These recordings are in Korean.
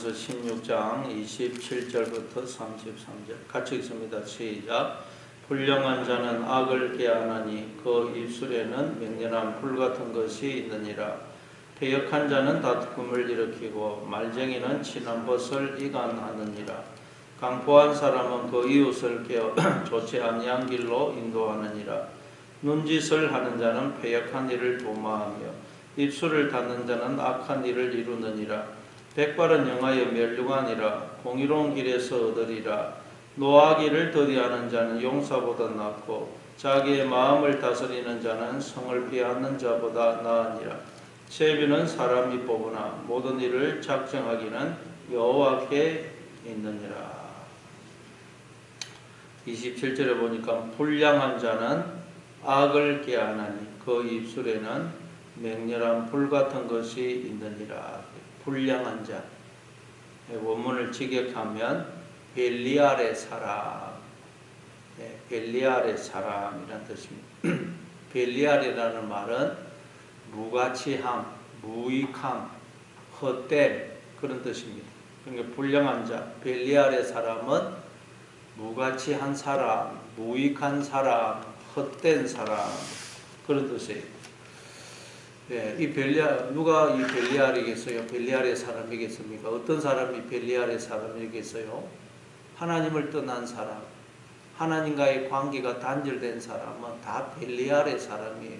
그래서 16장 27절부터 33절 같이 읽습니다. 시작. 불량한 자는 악을 깨하나니 그 입술에는 맹렬한 불 같은 것이 있느니라. 배역한 자는 다툼을 일으키고 말쟁이는 친한 벗을 이간하느니라. 강포한 사람은 그 이웃을 깨어 좋지 아니한 길로 인도하느니라. 눈짓을 하는 자는 배역한 일을 도마하며 입술을 닫는 자는 악한 일을 이루느니라. 백발은 영하여 멸류관이라 공의로운 길에서 얻으리라. 노하기를 더디하는 자는 용사보다 낫고 자기의 마음을 다스리는 자는 성을 피하는 자보다 나으니라. 채비는 사람이 뽑으나 모든 일을 작정하기는 여호와께 있느니라. 27절에 보니까 불량한 자는 악을 깨하나니 그 입술에는 맹렬한 불 같은 것이 있느니라 불량한 자. 원문을 직역하면 벨리알의 사람, 네, 벨리알의 사람이란 뜻입니다. 벨리알이라는 말은 무가치함, 무익함, 헛됨 그런 뜻입니다. 그러니까 불량한 자, 벨리알의 사람은 무가치한 사람, 무익한 사람, 헛된 사람 그런 뜻이에요. 예, 이 벨리아 누가 이 벨리알이겠어요? 벨리알의 사람이겠습니까? 어떤 사람이 벨리알의 사람이겠어요? 하나님을 떠난 사람, 하나님과의 관계가 단절된 사람은 다 벨리알의 사람이에요.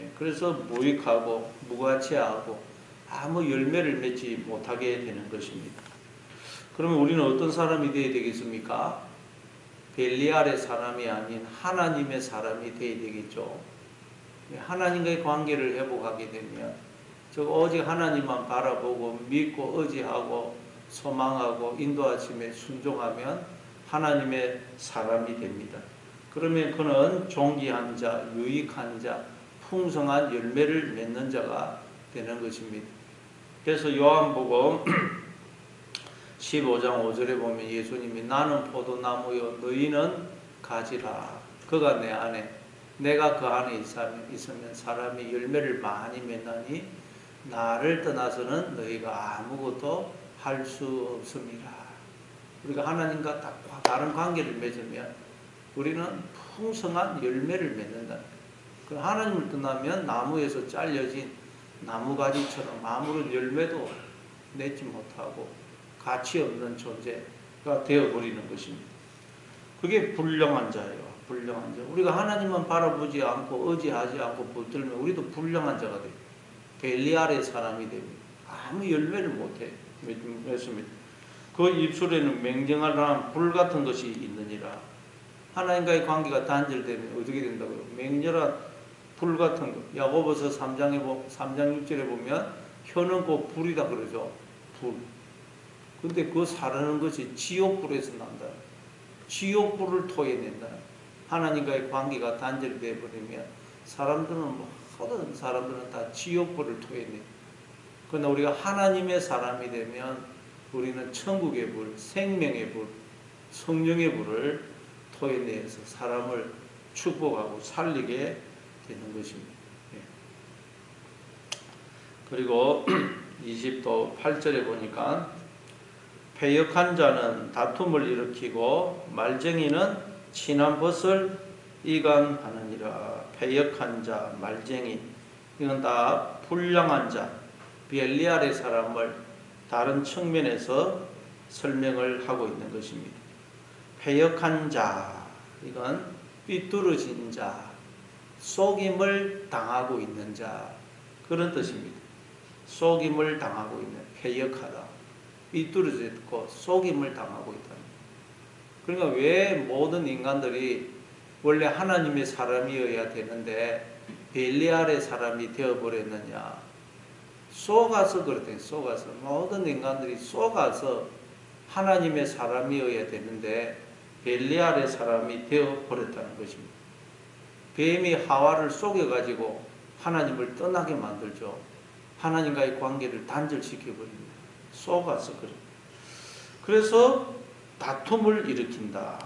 예, 그래서 무익하고 무가치하고 아무 열매를 맺지 못하게 되는 것입니다. 그러면 우리는 어떤 사람이 되어야 되겠습니까? 벨리알의 사람이 아닌 하나님의 사람이 되어야 되겠죠. 하나님과의 관계를 회복하게 되면 저 오직 하나님만 바라보고 믿고 의지하고 소망하고 인도하심에 순종하면 하나님의 사람이 됩니다. 그러면 그는 존귀한 자, 유익한 자, 풍성한 열매를 맺는 자가 되는 것입니다. 그래서 요한복음 15장 5절에 보면 예수님이 나는 포도나무요 너희는 가지라. 그가 내 안에 내가 그 안에 있으면 사람이 열매를 많이 맺나니 나를 떠나서는 너희가 아무것도 할 수 없습니다. 우리가 하나님과 다른 관계를 맺으면 우리는 풍성한 열매를 맺는다. 그 하나님을 떠나면 나무에서 잘려진 나무가지처럼 아무런 열매도 맺지 못하고 가치 없는 존재가 되어버리는 것입니다. 그게 불량한 자예요. 불량한 자. 우리가 하나님만 바라보지 않고 의지하지 않고 붙들면 우리도 불량한 자가 돼요. 벨리알의 사람이 됩니다. 아무 열매를 못해. 맺습니다. 그 입술에는 맹정한 불 같은 것이 있느니라. 하나님과의 관계가 단절되면 어떻게 된다고요? 맹렬한 불 같은 거. 야고보서 3장에 3장 6절에 보면 혀는 곧 불이다 그러죠. 불. 근데 그 사르는 것이 지옥불에서 난다. 지옥불을 토해낸다. 하나님과의 관계가 단절되어 버리면 사람들은 뭐 모든 사람들은 다 지옥불을 토해내. 그러나 우리가 하나님의 사람이 되면 우리는 천국의 불, 생명의 불, 성령의 불을 토해내서 사람을 축복하고 살리게 되는 것입니다. 예. 그리고 20도 8절에 보니까 패역한 자는 다툼을 일으키고 말쟁이는 친한 벗을 이간하느니라. 패역한 자 말쟁이. 이건 다 불량한 자. 벨리알의 사람을 다른 측면에서 설명을 하고 있는 것입니다. 패역한 자. 이건 삐뚤어진 자. 속임을 당하고 있는 자. 그런 뜻입니다. 속임을 당하고 있는 패역하다. 삐뚤어졌고 속임을 당하고 있다. 그러니까 왜 모든 인간들이 원래 하나님의 사람이어야 되는데 벨리알의 사람이 되어버렸느냐. 속아서 그렇대 속아서. 모든 인간들이 속아서 하나님의 사람이어야 되는데 벨리알의 사람이 되어버렸다는 것입니다. 뱀이 하와를 속여가지고 하나님을 떠나게 만들죠. 하나님과의 관계를 단절시켜버립니다. 속아서 그래. 그래서 다툼을 일으킨다.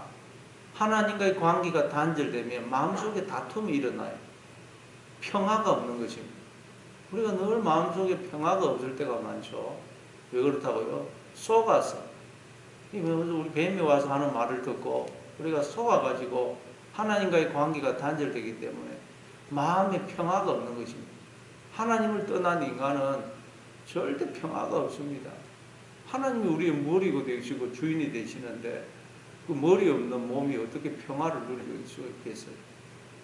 하나님과의 관계가 단절되면 마음속에 다툼이 일어나요. 평화가 없는 것입니다. 우리가 늘 마음속에 평화가 없을 때가 많죠. 왜 그렇다고요? 속아서. 이 뭐, 우리 뱀이 와서 하는 말을 듣고 우리가 속아가지고 하나님과의 관계가 단절되기 때문에 마음에 평화가 없는 것입니다. 하나님을 떠난 인간은 절대 평화가 없습니다. 하나님이 우리의 머리가 되시고 주인이 되시는데 그 머리 없는 몸이 어떻게 평화를 누릴 수 있겠어요?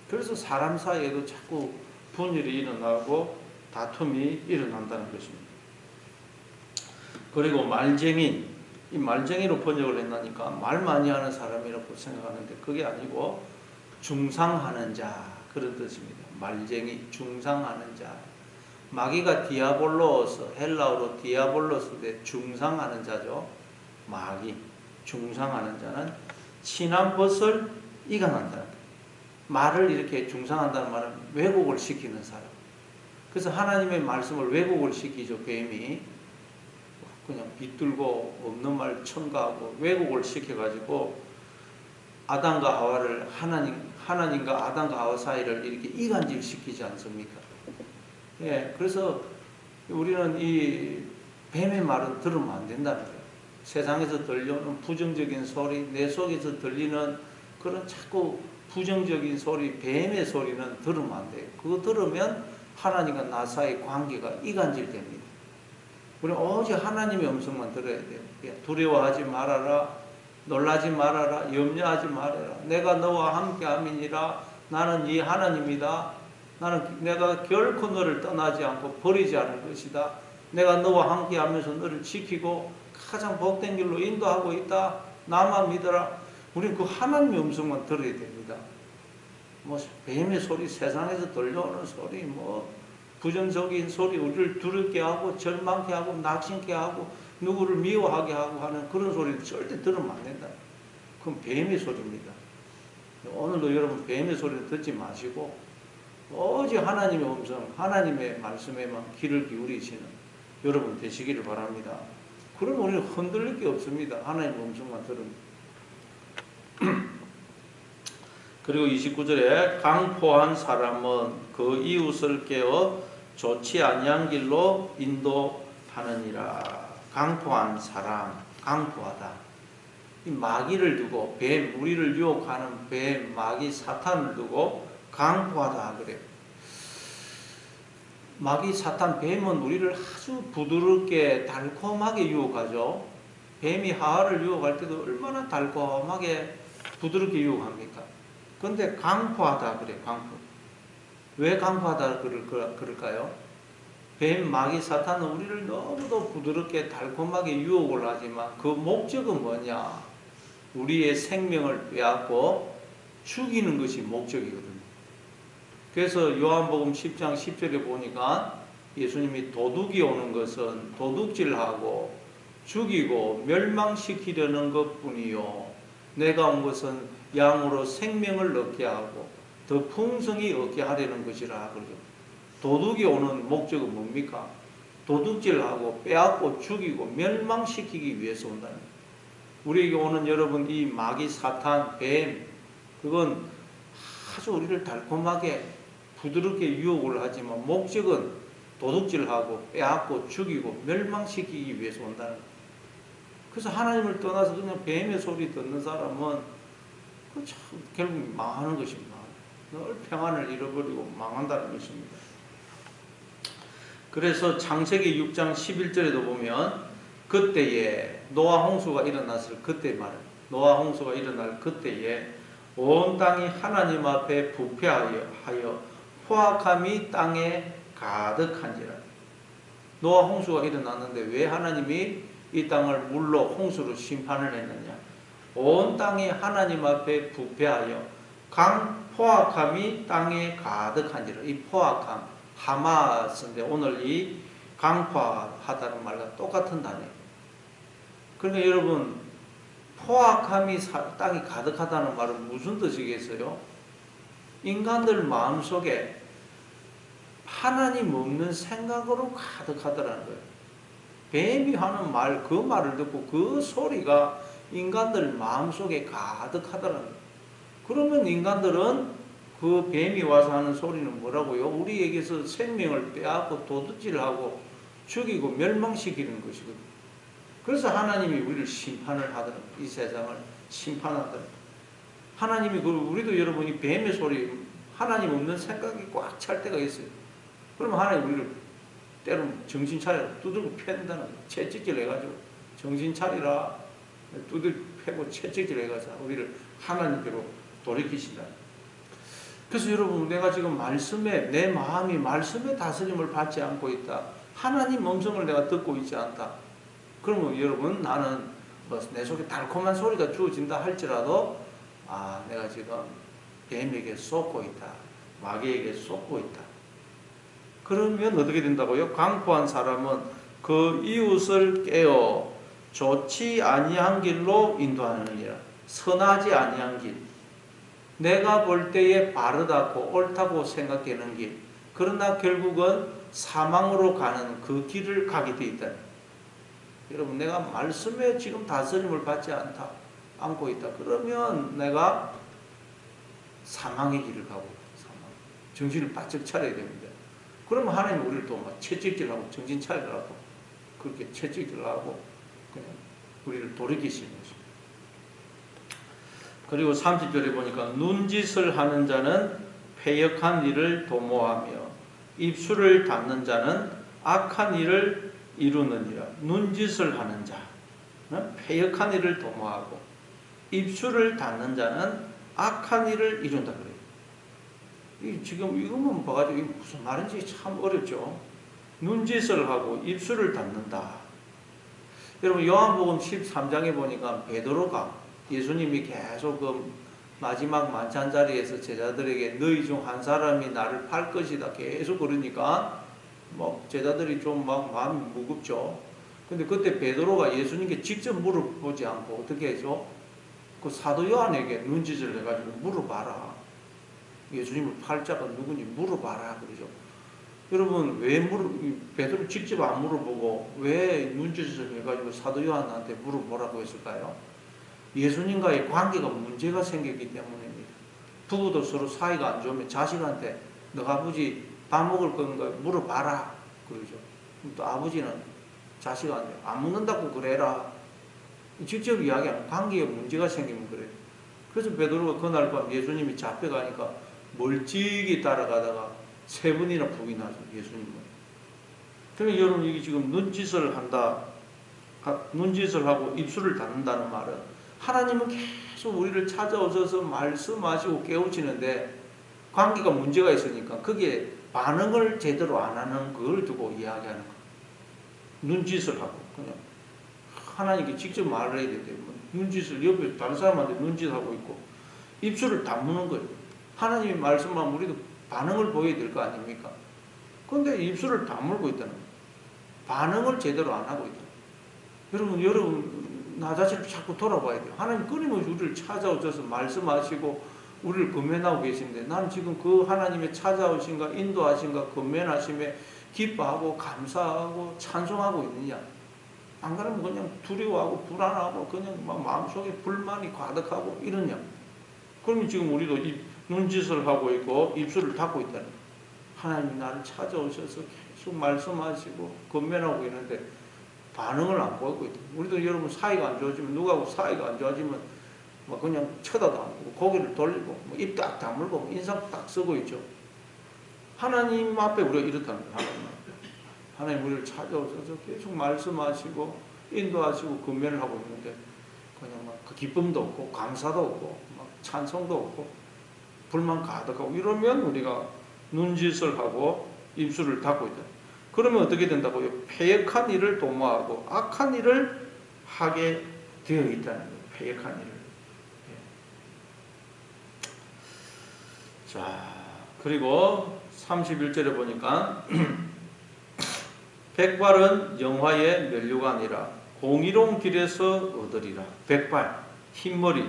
그래서 사람 사이에도 자꾸 분열이 일어나고 다툼이 일어난다는 것입니다. 그리고 말쟁인, 이 말쟁이로 번역을 했나니까 말 많이 하는 사람이라고 생각하는데 그게 아니고 중상하는 자 그런 뜻입니다. 말쟁이, 중상하는 자. 마귀가 디아볼로스, 헬라어로 디아볼로스인데 중상하는 자죠. 마귀, 중상하는 자는 친한 벗을 이간한다. 말을 이렇게 중상한다는 말은 왜곡을 시키는 사람. 그래서 하나님의 말씀을 왜곡을 시키죠, 뱀이. 그냥 비뚤고 없는 말 첨가하고 왜곡을 시켜가지고 아담과 하와를 하나님, 하나님과 아담과 하와 사이를 이렇게 이간질 시키지 않습니까? 예, 그래서 우리는 이 뱀의 말은 들으면 안 된다는 거예요. 세상에서 들려오는 부정적인 소리, 내 속에서 들리는 그런 자꾸 부정적인 소리, 뱀의 소리는 들으면 안 돼요. 그거 들으면 하나님과 나 사이 관계가 이간질됩니다. 우리는 오직 하나님의 음성만 들어야 돼요. 예, 두려워하지 말아라. 놀라지 말아라. 염려하지 말아라. 내가 너와 함께 함이니라. 나는 이 하나님이다. 나는 내가 결코 너를 떠나지 않고 버리지 않을 것이다. 내가 너와 함께 하면서 너를 지키고 가장 복된 길로 인도하고 있다. 나만 믿어라. 우리는 그 하나님의 음성만 들어야 됩니다. 뭐 뱀의 소리, 세상에서 들려오는 소리, 뭐 부정적인 소리, 우리를 두렵게 하고 절망케 하고 낙심케 하고 누구를 미워하게 하고 하는 그런 소리는 절대 들으면 안 된다. 그건 뱀의 소리입니다. 오늘도 여러분 뱀의 소리를 듣지 마시고 오직 하나님의 음성, 하나님의 말씀에만 귀를 기울이시는 여러분 되시기를 바랍니다. 그럼 우리는 흔들릴 게 없습니다. 하나님의 음성만 들으면. 그리고 29절에 강포한 사람은 그 이웃을 깨어 좋지 아니한 길로 인도하느니라. 강포한 사람, 강포하다. 이 마귀를 두고 뱀, 우리를 유혹하는 뱀, 마귀, 사탄을 두고 강포하다 그래요. 마귀, 사탄, 뱀은 우리를 아주 부드럽게 달콤하게 유혹하죠. 뱀이 하하를 유혹할 때도 얼마나 달콤하게 부드럽게 유혹합니까? 근데 강포하다 그래 강포. 왜 강포하다 그럴, 그럴까요? 뱀, 마귀, 사탄은 우리를 너무도 부드럽게 달콤하게 유혹을 하지만 그 목적은 뭐냐? 우리의 생명을 빼앗고 죽이는 것이 목적이거든요. 그래서 요한복음 10장 10절에 보니까 예수님이 도둑이 오는 것은 도둑질하고 죽이고 멸망시키려는 것 뿐이요. 내가 온 것은 양으로 생명을 얻게 하고 더 풍성히 얻게 하려는 것이라 그러죠. 도둑이 오는 목적은 뭡니까? 도둑질하고 빼앗고 죽이고 멸망시키기 위해서 온다는. 우리에게 오는 여러분 이 마귀 사탄 뱀 그건 아주 우리를 달콤하게 부드럽게 유혹을 하지만 목적은 도둑질하고 빼앗고 죽이고 멸망시키기 위해서 온다는. 그래서 하나님을 떠나서 그냥 뱀의 소리 듣는 사람은 그참 결국 망하는 것입니다. 늘 평안을 잃어버리고 망한다는 것입니다. 그래서 창세기 6장 11절에도 보면 그때에 노아 홍수가 일어났을 그때 말 노아 홍수가 일어날 그때에 온 땅이 하나님 앞에 부패하여 포악함이 땅에 가득한지라. 노아 홍수가 일어났는데 왜 하나님이 이 땅을 물로 홍수로 심판을 했느냐? 온 땅이 하나님 앞에 부패하여 강 포악함이 땅에 가득한지라. 이 포악함 하마스인데 오늘 이 강포하다는 말과 똑같은 단어예요. 그러니까 여러분 포악함이 땅이 가득하다는 말은 무슨 뜻이겠어요? 인간들 마음속에 하나님 없는 생각으로 가득하더라는 거예요. 뱀이 하는 말, 그 말을 듣고 그 소리가 인간들 마음속에 가득하더라는 거예요. 그러면 인간들은 그 뱀이 와서 하는 소리는 뭐라고요? 우리에게서 생명을 빼앗고 도둑질하고 죽이고 멸망시키는 것이거든요. 그래서 하나님이 우리를 심판을 하더라. 이 세상을 심판하더라. 하나님이 그 우리도 여러분이 뱀의 소리 하나님 없는 생각이 꽉 찰 때가 있어요. 그러면 하나님 우리를 때로는 정신 차려 두들고 거예요. 채찍질 해가지고 정신 차리라 두들 패고 채찍질 해가지고 우리를 하나님께로 돌이키신다. 그래서 여러분 내가 지금 말씀에 내 마음이 말씀의 다스림을 받지 않고 있다. 하나님 음성을 내가 듣고 있지 않다. 그러면 여러분 나는 뭐 내 속에 달콤한 소리가 주어진다 할지라도 아 내가 지금 뱀에게 쏟고 있다. 마귀에게 쏟고 있다. 그러면 어떻게 된다고요? 강포한 사람은 그 이웃을 깨어 좋지 아니한 길로 인도하느니라. 선하지 아니한 길. 내가 볼 때에 바르다고 옳다고 생각되는 길. 그러나 결국은 사망으로 가는 그 길을 가게 돼 있다. 여러분 내가 말씀에 지금 다스림을 받지 않다. 않고 있다. 그러면 내가 사망의 길을 가고. 사망. 정신을 바짝 차려야 됩니다. 그러면 하나님 우리를 또막 채찍질하고 정신 차리라고 그렇게 채찍질하고 그냥 우리를 돌이키시는 것입니다. 그리고 30절에 보니까 눈짓을 하는 자는 패역한 일을 도모하며 입술을 닫는 자는 악한 일을 이루느니라. 눈짓을 하는 자, 어? 패역한 일을 도모하고 입술을 닫는 자는 악한 일을 이룬다 그래요. 이 지금 이것만 봐가지고 이게 무슨 말인지 참 어렵죠. 눈짓을 하고 입술을 닫는다. 여러분 요한복음 13장에 보니까 베드로가 예수님이 계속 그 마지막 만찬 자리에서 제자들에게 너희 중 한 사람이 나를 팔 것이다 계속 그러니까 뭐 제자들이 좀 막 마음이 무겁죠. 근데 그때 베드로가 예수님께 직접 물어보지 않고 어떻게 해서 그 사도 요한에게 눈짓을 해가지고 물어봐라. 예수님을 팔자가 누군지 물어봐라 그러죠. 여러분 왜 물어 베드로 직접 안 물어보고 왜 눈짓을 해가지고 사도 요한한테 물어보라고 했을까요? 예수님과의 관계가 문제가 생겼기 때문입니다. 부부도 서로 사이가 안 좋으면 자식한테 너 아버지 밥 먹을 건가 물어봐라 그러죠. 또 아버지는 자식한테 안 먹는다고 그래라. 직접 이야기하는 관계에 문제가 생기면 그래요. 그래서 베드로가 그날 밤 예수님이 잡혀가니까 멀찍이 따라가다가 세 번이나 부인하죠 예수님은. 그러면 여러분 이게 지금 눈짓을 한다, 눈짓을 하고 입술을 닫는다는 말은 하나님은 계속 우리를 찾아오셔서 말씀하시고 깨우치는데 관계가 문제가 있으니까 그게 반응을 제대로 안 하는 그걸 두고 이야기하는 거예요. 눈짓을 하고 그냥 하나님께 직접 말을 해야 돼요. 눈짓을 옆에 다른 사람한테 눈짓하고 있고 입술을 다무는 거예요. 하나님의 말씀만 우리도 반응을 보여야 될 거 아닙니까? 그런데 입술을 다물고 있다는 거예요. 반응을 제대로 안 하고 있다. 여러분, 여러분 나 자신을 자꾸 돌아봐야 돼요. 하나님 끊임없이 우리를 찾아오셔서 말씀하시고 우리를 건면하고 계신데 나는 지금 그 하나님의 찾아오신가 인도하신가 건면하심에 기뻐하고 감사하고 찬송하고 있느냐? 안 그러면 그냥 두려워하고 불안하고 그냥 막 마음속에 불만이 가득하고 이러냐? 그러면 지금 우리도 입, 눈짓을 하고 있고 입술을 닫고 있다는. 하나님이 나를 찾아오셔서 계속 말씀하시고 건면하고 있는데 반응을 안 보이고 있다. 우리도 여러분 사이가 안 좋아지면 누가하고 사이가 안 좋아지면 막 그냥 쳐다도 안 보고 고개를 돌리고 뭐 입딱 다물고 뭐 인상 딱 쓰고 있죠. 하나님 앞에 우리가 이렇다는 거예요. 하나님 우리를 찾아오셔서 계속 말씀하시고 인도하시고 건면을 하고 있는데 그냥 막 그 기쁨도 없고 감사도 없고 막 찬송도 없고 불만 가득하고 이러면 우리가 눈짓을 하고 입술을 닫고 있다. 그러면 어떻게 된다고요? 패역한 일을 도모하고 악한 일을 하게 되어 있다는 거예요. 패역한 일을. 예. 자, 그리고 31절에 보니까 백발은 영화의 면류관이라 공의로운 길에서 얻으리라. 백발, 흰머리.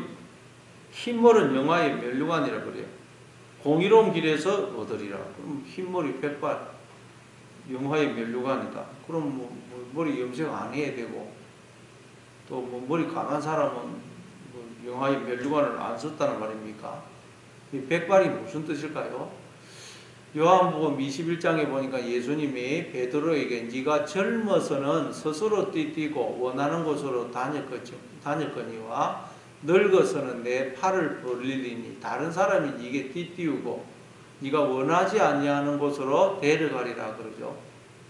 흰머리는 영화의 면류관이라 그래요. 공의로운 길에서 얻으리라. 그럼 흰머리, 백발, 영화의 면류관이다. 그럼 뭐, 뭐 머리 염색 안 해야 되고 또 뭐 머리 강한 사람은 뭐 영화의 면류관을 안 썼다는 말입니까? 이 백발이 무슨 뜻일까요? 요한복음 21장에 보니까 예수님이 베드로에게 네가 젊어서는 스스로 뛰뛰고 원하는 곳으로 다닐 거니와 늙어서는 내 팔을 벌리리니 다른 사람이 네게 뛰뛰우고 네가 원하지 아니하는 곳으로 데려가리라 그러죠.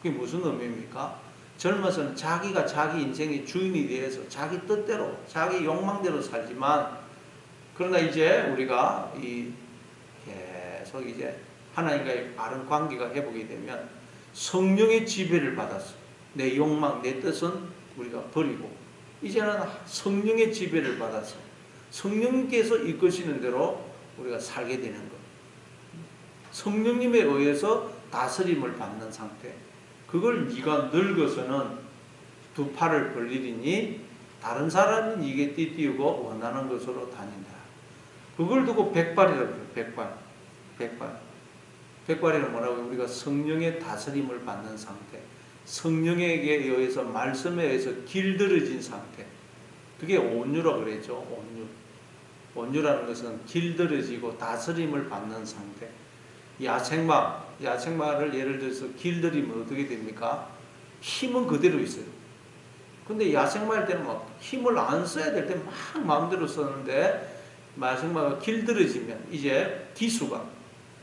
그게 무슨 의미입니까? 젊어서는 자기가 자기 인생의 주인이 되어서 자기 뜻대로 자기 욕망대로 살지만 그러나 이제 우리가 이 계속 이제 하나님과의 바른 관계가 회복이 되면 성령의 지배를 받았어. 내 욕망, 내 뜻은 우리가 버리고 이제는 성령의 지배를 받아서 성령께서 이끄시는 대로 우리가 살게 되는 것. 성령님에 의해서 다스림을 받는 상태. 그걸 네가 늙어서는 두 팔을 벌리리니 다른 사람이 네게 띠띠우고 원하는 것으로 다닌다. 그걸 두고 백발이라고 해요. 백발. 백발. 백발이는 뭐라고? 우리가 성령의 다스림을 받는 상태. 성령에게 의해서 말씀에 의해서 길들여진 상태. 그게 온유라고 그랬죠. 온유. 온유라는 것은 길들여지고 다스림을 받는 상태. 야생마, 야생마를 예를 들어서 길들이면 어떻게 됩니까? 힘은 그대로 있어요. 근데 야생마일 때는 막 힘을 안 써야 될 때 막 마음대로 썼는데 야생마가 길들여지면 이제 기수가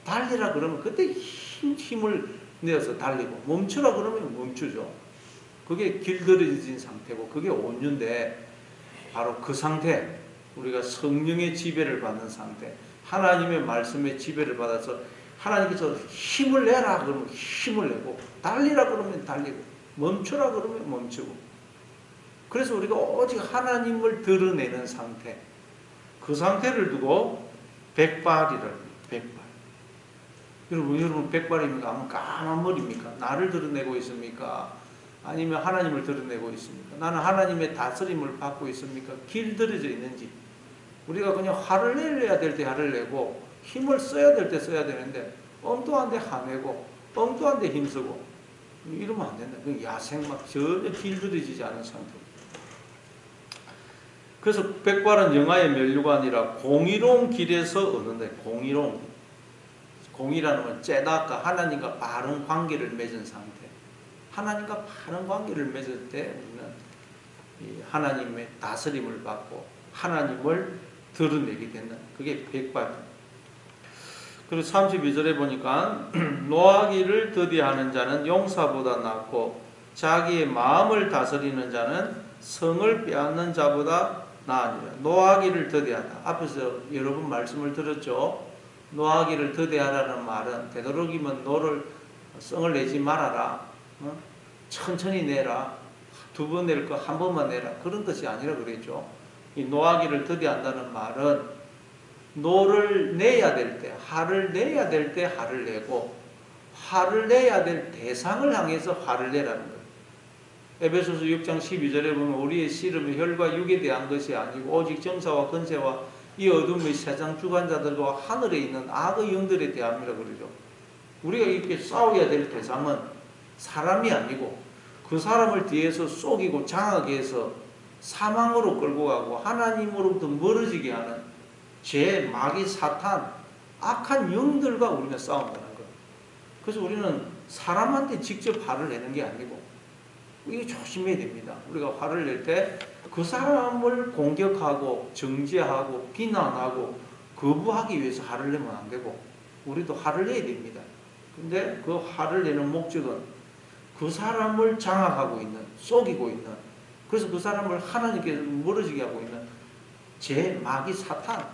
달리라 그러면 그때 힘, 힘을 내어서 달리고 멈추라 그러면 멈추죠. 그게 길들여진 상태고 그게 온유인데 바로 그 상태 우리가 성령의 지배를 받는 상태 하나님의 말씀의 지배를 받아서 하나님께서 힘을 내라 그러면 힘을 내고 달리라 그러면 달리고 멈추라 그러면 멈추고. 그래서 우리가 오직 하나님을 드러내는 상태. 그 상태를 두고 백발이라고 백발 여러분 여러분 백발입니까? 아무 까만 머리입니까? 나를 드러내고 있습니까? 아니면 하나님을 드러내고 있습니까? 나는 하나님의 다스림을 받고 있습니까? 길들여져 있는지 우리가 그냥 화를 내야 될 때 화를 내고 힘을 써야 될 때 써야 되는데 엉뚱한데 화내고 엉뚱한데 힘쓰고 이러면 안 된다. 그 야생 막 전혀 길들여지지 않은 상태. 그래서 백발은 영화의 아니라 공의로운 길에서 얻는다. 공의로운 공의라는 건 째다가 하나님과 바른 관계를 맺은 상태. 하나님과 바른 관계를 맺을 때 우리는 하나님의 다스림을 받고 하나님을 드러내게 된다. 그게 백발. 그리고 32절에 보니까 노하기를 더디하는 자는 용사보다 낫고 자기의 마음을 다스리는 자는 성을 빼앗는 자보다 나으니라. 노하기를 더디하다. 앞에서 여러 번 말씀을 들었죠. 노하기를 더디하라는 말은 되도록이면 노를 성을 내지 말아라. 어? 천천히 내라. 두 번 낼 거 한 번만 내라. 그런 것이 아니라 그랬죠. 이 노하기를 더디한다는 말은 노를 내야 될 때, 화를 내야 될 때 화를 내고 화를 내야 될 대상을 향해서 화를 내라는 거예요. 에베소서 6장 12절에 보면 우리의 씨름은 혈과 육에 대한 것이 아니고 오직 정사와 건세와 이 어둠의 세상 주관자들과 하늘에 있는 악의 영들에 대함이라 그러죠. 우리가 이렇게 싸워야 될 대상은 사람이 아니고 그 사람을 뒤에서 속이고 장하게 해서 사망으로 끌고 가고 하나님으로부터 멀어지게 하는 죄, 마귀, 사탄, 악한 영들과 우리가 싸운다는 거예요. 그래서 우리는 사람한테 직접 화를 내는 게 아니고 이게 조심해야 됩니다. 우리가 화를 낼 때 그 사람을 공격하고 정죄하고 비난하고 거부하기 위해서 화를 내면 안 되고 우리도 화를 내야 됩니다. 근데 그 화를 내는 목적은 그 사람을 장악하고 있는 속이고 있는 그래서 그 사람을 하나님께서 멀어지게 하고 있는 제 마귀 사탄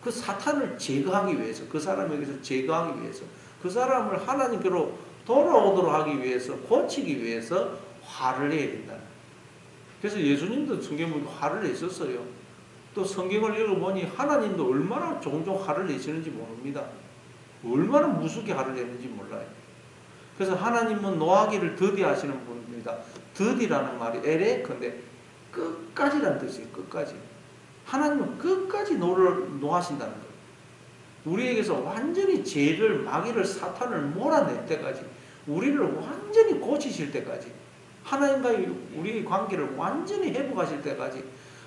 그 사탄을 제거하기 위해서 그 사람에게서 제거하기 위해서 그 사람을 하나님께로 돌아오도록 하기 위해서 고치기 위해서 화를 내야 된다. 그래서 예수님도 성경 보면 화를 내셨어요. 또 성경을 읽어보니 하나님도 얼마나 종종 화를 내시는지 모릅니다. 얼마나 무섭게 화를 내는지 몰라요. 그래서 하나님은 노하기를 더디하시는 분입니다. 더디라는 말이 에레 근데 끝까지라는 뜻이에요. 끝까지. 하나님은 끝까지 노를 노하신다는 거예요. 우리에게서 완전히 죄를 마귀를 사탄을 몰아낼 때까지 우리를 완전히 고치실 때까지 하나님과의 우리의 관계를 완전히 회복하실 때까지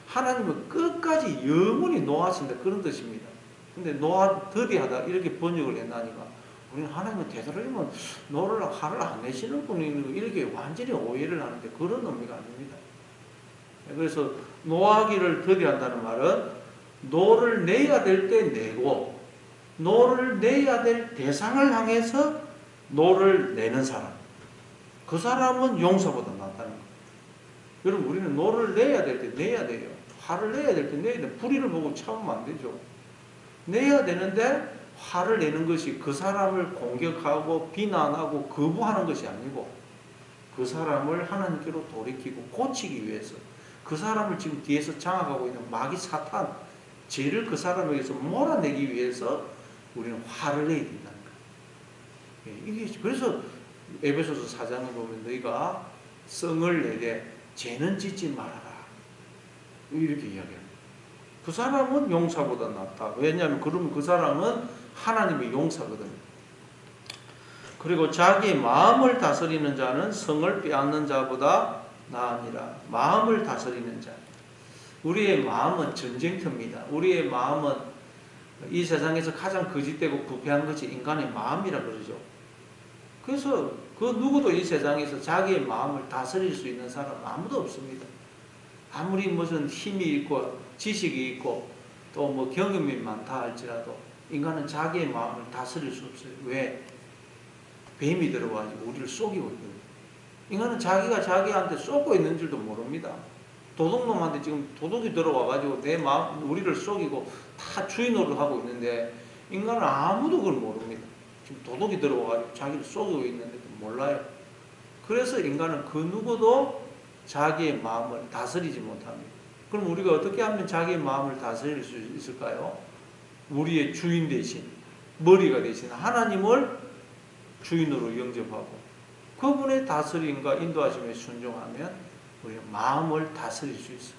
하나님은 끝까지 영원히 노하신다 그런 뜻입니다. 근데 노하 더디하다 이렇게 번역을 했나니까 우리는 하나님은 되도록이면 노를 화를 안 내시는 분이 이렇게 완전히 오해를 하는데 그런 의미가 아닙니다. 그래서 노하기를 더디한다는 말은 노를 내야 될 때 내고 노를 내야 될 대상을 향해서 노를 내는 사람. 그 사람은 용서보다 낫다는 거예요. 여러분 우리는 노를 내야 될 때 내야 돼요. 화를 내야 될 때 내야 돼. 불의를 보고 참으면 안 되죠. 내야 되는데 화를 내는 것이 그 사람을 공격하고 비난하고 거부하는 것이 아니고 그 사람을 하나님께로 돌이키고 고치기 위해서 그 사람을 지금 뒤에서 장악하고 있는 마귀 사탄 죄를 그 사람에게서 몰아내기 위해서 우리는 화를 내야 된다는 거예요. 예, 이게 그래서 에베소서 4장에 보면 너희가 성을 내되 죄는 짓지 말아라. 이렇게 이야기합니다. 그 사람은 용사보다 낫다. 왜냐하면 그러면 그 사람은 하나님의 용사거든요. 그리고 자기 마음을 다스리는 자는 성을 빼앗는 자보다 나으니라. 마음을 다스리는 자. 우리의 마음은 전쟁터입니다. 우리의 마음은 이 세상에서 가장 거짓되고 부패한 것이 인간의 마음이라 그러죠. 그래서 그 누구도 이 세상에서 자기의 마음을 다스릴 수 있는 사람 아무도 없습니다. 아무리 무슨 힘이 있고 지식이 있고 또 뭐 경험이 많다 할지라도 인간은 자기의 마음을 다스릴 수 없어요. 왜? 뱀이 들어와가지고 우리를 속이고 있거든요. 인간은 자기가 자기한테 쏟고 있는 줄도 모릅니다. 도둑놈한테 지금 도둑이 들어와가지고 내 마음, 우리를 속이고 다 주인으로 하고 있는데 인간은 아무도 그걸 모릅니다. 지금 도둑이 들어와가지고 자기를 속이고 있는데도 몰라요. 그래서 인간은 그 누구도 자기의 마음을 다스리지 못합니다. 그럼 우리가 어떻게 하면 자기의 마음을 다스릴 수 있을까요? 우리의 주인 대신, 머리가 대신 하나님을 주인으로 영접하고 그분의 다스림과 인도하심에 순종하면 우리는 마음을 다스릴 수 있어요.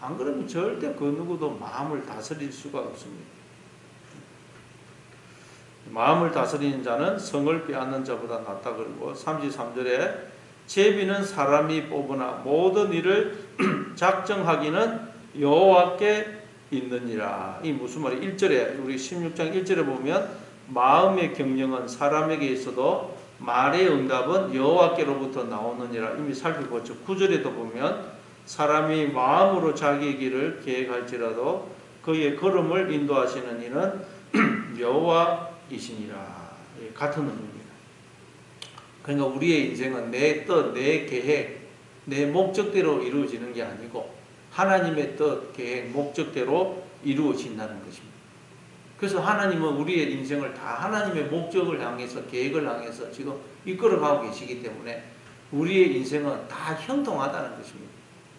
안 그러면 절대 그 누구도 마음을 다스릴 수가 없습니다. 마음을 다스리는 자는 성을 빼앗는 자보다 낫다 그러고 33절에 제비는 사람이 뽑으나 모든 일을 작정하기는 여호와께 있느니라. 이 무슨 말이 1절에 우리 16장 1절에 보면 마음의 경영은 사람에게 있어도 말의 응답은 여호와께로부터 나오느니라. 이미 살펴봤죠. 9절에도 보면 사람이 마음으로 자기의 길을 계획할지라도 그의 걸음을 인도하시는 이는 여호와 이시니라. 예, 같은 의미입니다. 그러니까 우리의 인생은 내 뜻, 내 계획, 내 목적대로 이루어지는 게 아니고 하나님의 뜻, 계획, 목적대로 이루어진다는 것입니다. 그래서 하나님은 우리의 인생을 다 하나님의 목적을 향해서 계획을 향해서 지금 이끌어가고 계시기 때문에 우리의 인생은 다 형통하다는 것입니다.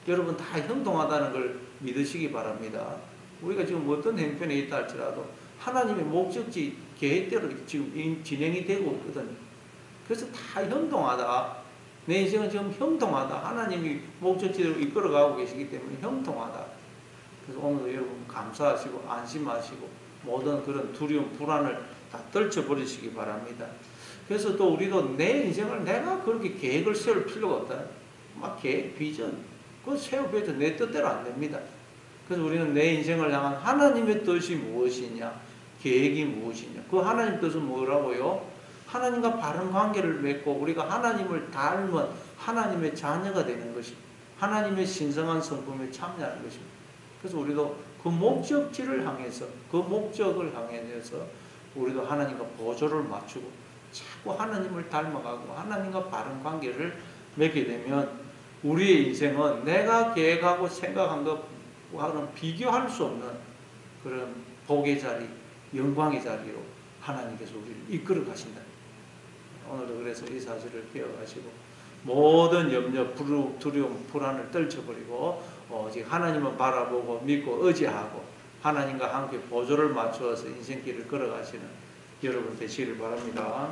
여러분 다 형통하다는 걸 믿으시기 바랍니다. 우리가 지금 어떤 행편에 있다 할지라도 하나님의 목적지 계획대로 지금 진행이 되고 있거든요. 그래서 다 형통하다. 내 인생은 지금 형통하다. 하나님이 목적지대로 이끌어가고 계시기 때문에 형통하다. 그래서 오늘도 여러분 감사하시고 안심하시고 모든 그런 두려움, 불안을 다 떨쳐버리시기 바랍니다. 그래서 또 우리도 내 인생을 내가 그렇게 계획을 세울 필요가 없다. 막 계획, 비전, 그거 세워봐도 내 뜻대로 안 됩니다. 그래서 우리는 내 인생을 향한 하나님의 뜻이 무엇이냐, 계획이 무엇이냐. 그 하나님 뜻은 뭐라고요? 하나님과 바른 관계를 맺고 우리가 하나님을 닮은 하나님의 자녀가 되는 것입니다. 하나님의 신성한 성품에 참여하는 것입니다. 그래서 우리도 그 목적지를 향해서 그 목적을 향해서 우리도 하나님과 보조를 맞추고 자꾸 하나님을 닮아가고 하나님과 바른 관계를 맺게 되면 우리의 인생은 내가 계획하고 생각한 것과는 비교할 수 없는 그런 복의 자리, 영광의 자리로 하나님께서 우리를 이끌어 가신다. 오늘도 그래서 이 사실을 기억하시고 모든 염려, 두려움, 불안을 떨쳐버리고 오직 하나님을 바라보고 믿고 의지하고 하나님과 함께 보조를 맞추어서 인생길을 걸어가시는 여러분 되시기를 바랍니다.